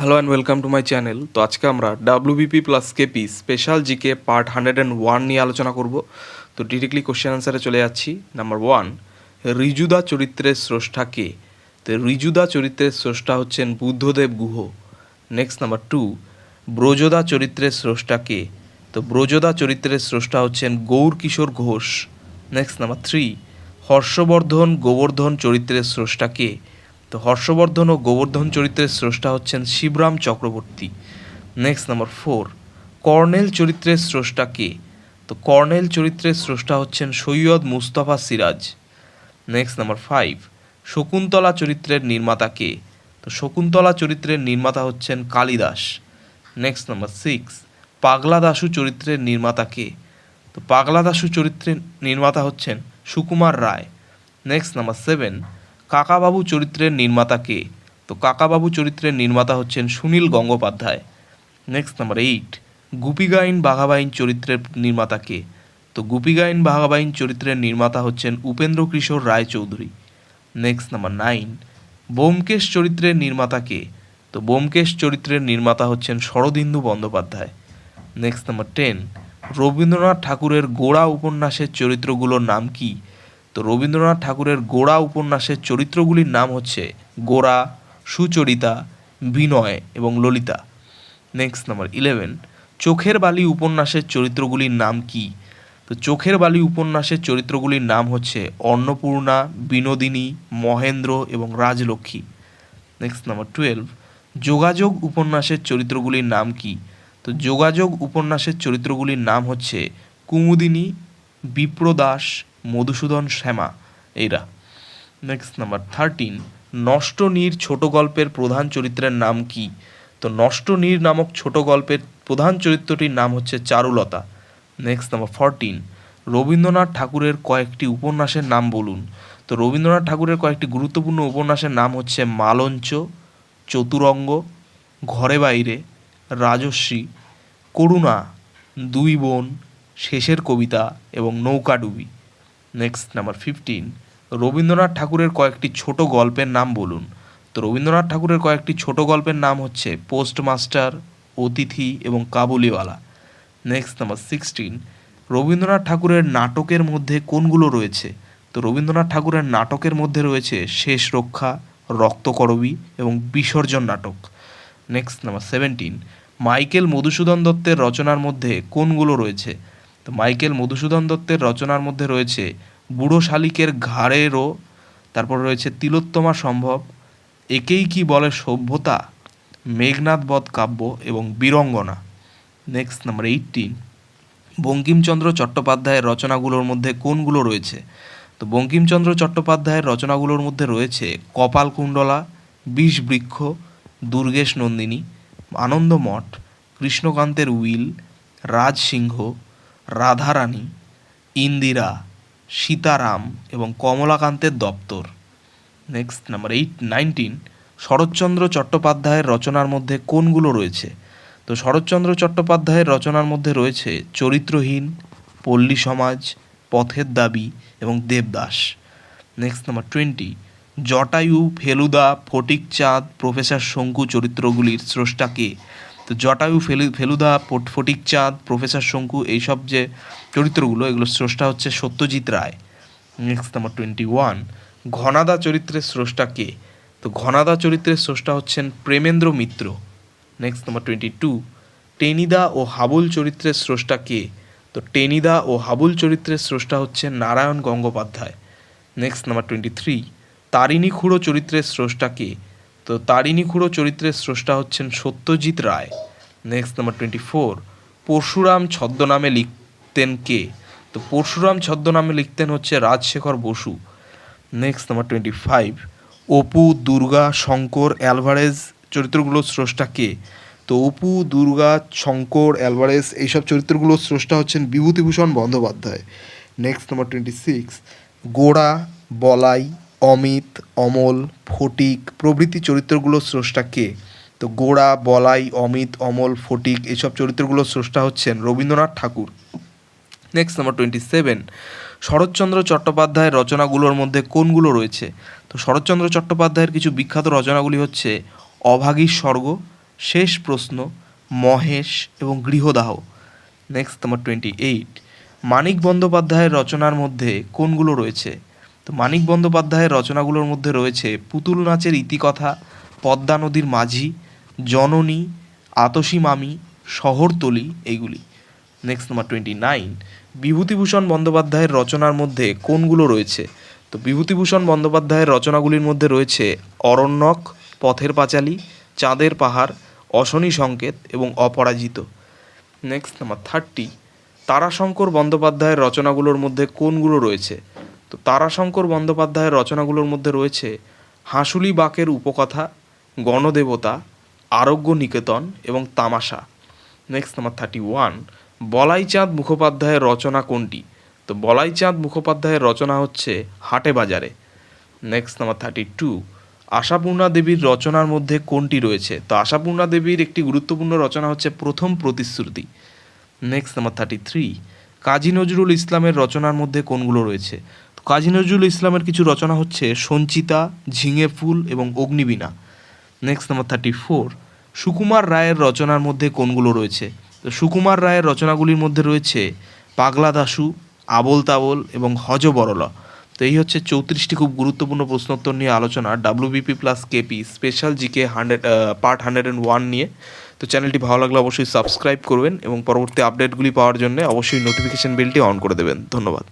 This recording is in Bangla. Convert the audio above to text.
Hello and welcome to my channel তো আজকে আমরা WBP plus KP special GK part hundred and one নিয়ে আলোচনা করব। তো ডিরেক্টলি কোশ্চেন আনসারে চলে যাচ্ছি। নাম্বার ওয়ান রিজুদা চরিত্রের স্রষ্টা কে? তো রিজুদা চরিত্রের স্রষ্টা হচ্ছেন Buddhadeb Guha. Next number two Brajada চরিত্রের স্রষ্টা কে? তো ব্রজদা চরিত্রের স্রষ্টা হচ্ছেন Gour Kishore Ghosh. Next number three Harshabardhan Gobardhan চরিত্রের স্রষ্টা কে? তো হর্ষবর্ধন ও গোবর্ধন চরিত্রের স্রষ্টা হচ্ছেন Shibram Chakraborty. Next number four colonel চরিত্রের স্রষ্টা কে? তো কর্নেল চরিত্রের স্রষ্টা হচ্ছেন Syed Mustafa Siraj. Next number five Shakuntala চরিত্রের নির্মাতা কে? তো শকুন্তলা চরিত্রের নির্মাতা হচ্ছেন কালিদাস। নেক্সট নাম্বার সিক্স পাগলা দাশু চরিত্রের নির্মাতা কে? তো পাগলা দাশু চরিত্রের নির্মাতা হচ্ছেন Sukumar Ray. Next number seven Kakababu চরিত্রের নির্মাতা কে? তো কাকাবাবু চরিত্রের নির্মাতা হচ্ছেন Sunil Gangopadhyay. Next number eight Goopy Gyne Bagha Byne চরিত্রের নির্মাতা কে? তো গুপিগাইন বাঘাবাইন চরিত্রের নির্মাতা হচ্ছেন Upendra Kishore Ray Chowdhury next number nine Byomkesh চরিত্রের নির্মাতা কে? তো বোমকেশ চরিত্রের নির্মাতা হচ্ছেন Sharadindu Bandyopadhyay. Next number ten Rabindranath ঠাকুরের গোড়া উপন্যাসের চরিত্রগুলোর নাম কি? তো রবীন্দ্রনাথ ঠাকুরের গোড়া উপন্যাসের চরিত্রগুলির নাম হচ্ছে গোড়া, সুচরিতা, বিনয় এবং ললিতা। নেক্সট নাম্বার ইলেভেন চোখের বালি উপন্যাসের চরিত্রগুলির নাম কি? তো চোখের বালি উপন্যাসের চরিত্রগুলির নাম হচ্ছে অন্নপূর্ণা, বিনোদিনী, মহেন্দ্র এবং রাজলক্ষ্মী। নেক্সট নাম্বার টুয়েলভ যোগাযোগ উপন্যাসের চরিত্রগুলির নাম কি? তো যোগাযোগ উপন্যাসের চরিত্রগুলির নাম হচ্ছে কুমুদিনী, বিপ্রদাস মধুসূদন শ্যামা এরা নেক্সট নাম্বার থার্টিন নষ্ট নীর ছোট গল্পের প্রধান চরিত্রের নাম কি? তো নষ্ট নীর নামক ছোট গল্পের প্রধান চরিত্রটির নাম হচ্ছে Charulata. Next number fourteen Rabindranath ঠাকুরের কয়েকটি উপন্যাসের নাম বলুন। তো রবীন্দ্রনাথ ঠাকুরের কয়েকটি গুরুত্বপূর্ণ উপন্যাসের নাম হচ্ছে মালঞ্চ, চতুরঙ্গ, ঘরে বাইরে, রাজশ্রী, করুণা, দুই বোন, শেষের কবিতা এবং Noukadubi. Next number fifteen Rabindranath ঠাকুরের কয়েকটি ছোট গল্পের নাম বলুন। তো রবীন্দ্রনাথ ঠাকুরের কয়েকটি ছোট গল্পের নাম হচ্ছে পোস্টমাস্টার অতিথি এবং Kabuliwala. Next number sixteen Rabindranath ঠাকুরের নাটকের মধ্যে কোনগুলো রয়েছে? তো রবীন্দ্রনাথ ঠাকুরের নাটকের মধ্যে রয়েছে শেষ রক্ষা, রক্তকরবী এবং বিসর্জন নাটক। Next number seventeen Michael Madhusudan দত্তের রচনার মধ্যে কোনগুলো রয়েছে? তো মাইকেল মধুসূদন দত্তের রচনার মধ্যে রয়েছে, বুড়ো শালিকের ঘাড়েরও তারপর রয়েছে, তিলোত্তমা সম্ভব, একেই কি বলে সভ্যতা? মেঘনাথ বধ কাব্য এবং Birangana. Next number eighteen Bankimchandra চট্টোপাধ্যায়ের রচনাগুলোর মধ্যে কোনগুলো রয়েছে? তো বঙ্কিমচন্দ্র চট্টোপাধ্যায়ের রচনাগুলোর মধ্যে রয়েছে কপালকুণ্ডলা বিষবৃক্ষ দুর্গেশ নন্দিনী আনন্দমঠ কৃষ্ণকান্তের উইল রাজসিংহ রাধারানী, ইন্দিরা, সীতারাম এবং কমলাকান্তের দপ্তর। Next number eight nineteen Sharatchandra চট্টোপাধ্যায়ের রচনার মধ্যে কোনগুলো রয়েছে? তো শরৎচন্দ্র চট্টোপাধ্যায়ের রচনার মধ্যে রয়েছে চরিত্রহীন, পল্লী সমাজ, পথের দাবি এবং Devdas. Next number twenty Jatayu, Feluda Phatik Chand professor Shonku চরিত্রগুলির স্রষ্টাকে তো জটায়ু, ফেলু, ফেলুদা ফট- ফটিক চাঁদ প্রফেসর শঙ্কু, এইসব যে চরিত্রগুলো, এগুলো স্রষ্টা হচ্ছে Satyajit Ray next number twenty one Ghanada চরিত্রের স্রষ্টা কে? তো ঘনাদা চরিত্রের স্রষ্টা হচ্ছেন Premendra Mitra next number twenty two Tenida ও হাবুল চরিত্রের স্রষ্টা কে? তো টেনিদা ও হাবুল চরিত্রের স্রষ্টা হচ্ছেন Narayan Gangopadhyay next number twenty three Tarini Khuro চরিত্রের স্রষ্টা কে? তো তারিণী খুঁড়ো চরিত্রের স্রষ্টা হচ্ছেন Satyajit Ray. Next number twenty four Parashuram ছদ্মনামে লিখতেন কে? তো পরশুরাম ছদ্মনামে লিখতেন হচ্ছে Rajshekhar Basu. Next number twenty five Apu, Durga, Shankar, Alvarez চরিত্রগুলোর স্রষ্টা কে? তো অপু, দুর্গা, শঙ্কর, অ্যালভারেজ এইসব চরিত্রগুলোর স্রষ্টা হচ্ছেন Bibhutibhushan Bandyopadhyay. Next number twenty six Gora, Balai Amit, Amal, Phatik প্রভৃতি চরিত্রগুলোর স্রষ্টা কে? তো গোড়া, বলাই, অমিত, অমল, ফটিক এইসব চরিত্রগুলোর স্রষ্টা হচ্ছেন Rabindranath Thakur. Next number twenty seven Sharatchandra চট্টোপাধ্যায়ের রচনাগুলোর মধ্যে কোনগুলো রয়েছে? তো শরৎচন্দ্র চট্টোপাধ্যায়ের কিছু বিখ্যাত রচনাগুলি হচ্ছে অভাগীর স্বর্গ, শেষ প্রশ্ন, মহেশ এবং Grihadaha. Next number twenty eight Manik বন্দ্যোপাধ্যায়ের রচনার মধ্যে কোনগুলো রয়েছে? তো মানিক বন্দ্যোপাধ্যায়ের রচনাগুলোর মধ্যে রয়েছে পুতুল নাচের ইতিকথা, পদ্মা নদীর মাঝি, জননী, আতসী মামি শহরতলি এইগুলি। Next number twenty nine Bibhutibhushan বন্দ্যোপাধ্যায়ের রচনার মধ্যে কোনগুলো রয়েছে? তো বিভূতিভূষণ বন্দ্যোপাধ্যায়ের রচনাগুলির মধ্যে রয়েছে অরণ্যক, পথের পাঁচালী, চাঁদের পাহাড়, অশনি সংকেত এবং অপরাজিত। নেক্সট নাম্বার থার্টি তারাশঙ্কর বন্দ্যোপাধ্যায়ের রচনাগুলোর মধ্যে কোনগুলো রয়েছে? তো তারাশঙ্কর বন্দ্যোপাধ্যায়ের রচনাগুলোর মধ্যে রয়েছে হাঁসুলি বাকের উপকথা, গণদেবতা আরোগ্য নিকেতন এবং Tamasha. Next number thirty one Balaichand মুখোপাধ্যায়ের রচনা কোনটি? তো বলাইচাঁদ মুখোপাধ্যায়ের রচনা হচ্ছে হাটে বাজারে। Next number thirty two Ashapurna দেবীর রচনার মধ্যে কোনটি রয়েছে? তো আশাপূর্ণা দেবীর একটি গুরুত্বপূর্ণ রচনা হচ্ছে Pratham Pratishruti. Next number thirty three Kazi Nazrul ইসলামের রচনার মধ্যে কোনগুলো রয়েছে? কাজী নজরুল ইসলামের কিছু রচনা হচ্ছে সঞ্চিতা, ঝিঙে ফুল এবং Agnibina. Next number thirty four Sukumar রায়ের রচনার মধ্যে কোনগুলো রয়েছে? তো সুকুমার রায়ের রচনাগুলির মধ্যে রয়েছে পাগলা দাশু, আবোল তাবোল এবং হজ বরলা তো এই হচ্ছে চৌত্রিশটি খুব গুরুত্বপূর্ণ প্রশ্নোত্তর নিয়ে আলোচনা WBP plus KP special GK hundred part hundred and one নিয়ে। তো চ্যানেলটি ভালো লাগলে অবশ্যই সাবস্ক্রাইব করবেন এবং পরবর্তী আপডেটগুলি পাওয়ার জন্য অবশ্যই নোটিফিকেশন বেলটি অন করে দেবেন। ধন্যবাদ।